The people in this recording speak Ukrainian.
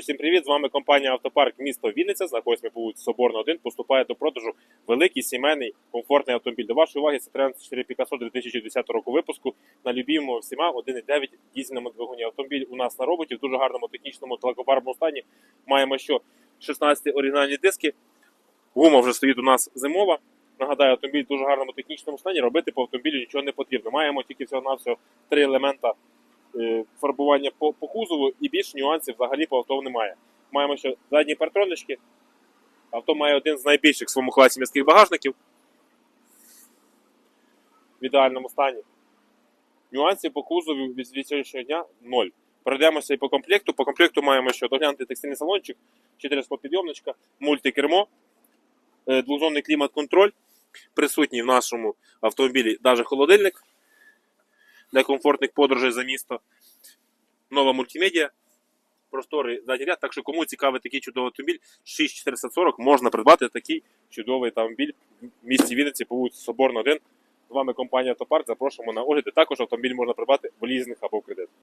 Друзі, всім привіт! З вами компанія Автопарк місто Вінниця. Знаходимося ми по вулиці Соборна 1. Поступає до продажу великий сімейний комфортний автомобіль. До вашої уваги це 4 Picasso 2010 року випуску на любімому всіма 1.9 дізельному двигуні. Автомобіль у нас на роботі в дуже гарному технічному лакофарбовому стані. Маємо що 16 оригінальні диски. Гума вже стоїть у нас зимова. Нагадаю, автомобіль в дуже гарному технічному стані. Робити по автомобілю нічого не потрібно. Маємо тільки всього на всього три елемента фарбування по, по кузову і більш нюансів взагалі по авто немає. Маємо ще задні партронички. Авто має один з найбільших в своєму класі міських багажників. В ідеальному стані. Нюансів по кузову від сьогоднішнього дня ноль. Пройдемося і по комплекту. По комплекту маємо що доглянутий текстильний салончик, 4 підйомничка, мультикермо, е, двозонний клімат-контроль. Присутній в нашому автомобілі навіть холодильник для комфортних подорожей за місто. Нова мультимедіа, просторий задній ряд. Так що кому цікавий такий чудовий автомобіль, 6440 можна придбати такий чудовий автомобіль в місті Вінниці по вулиці Соборна 1. З вами компанія Автопарк. Запрошуємо на огляд. Також автомобіль можна придбати в лізинг або в кредит.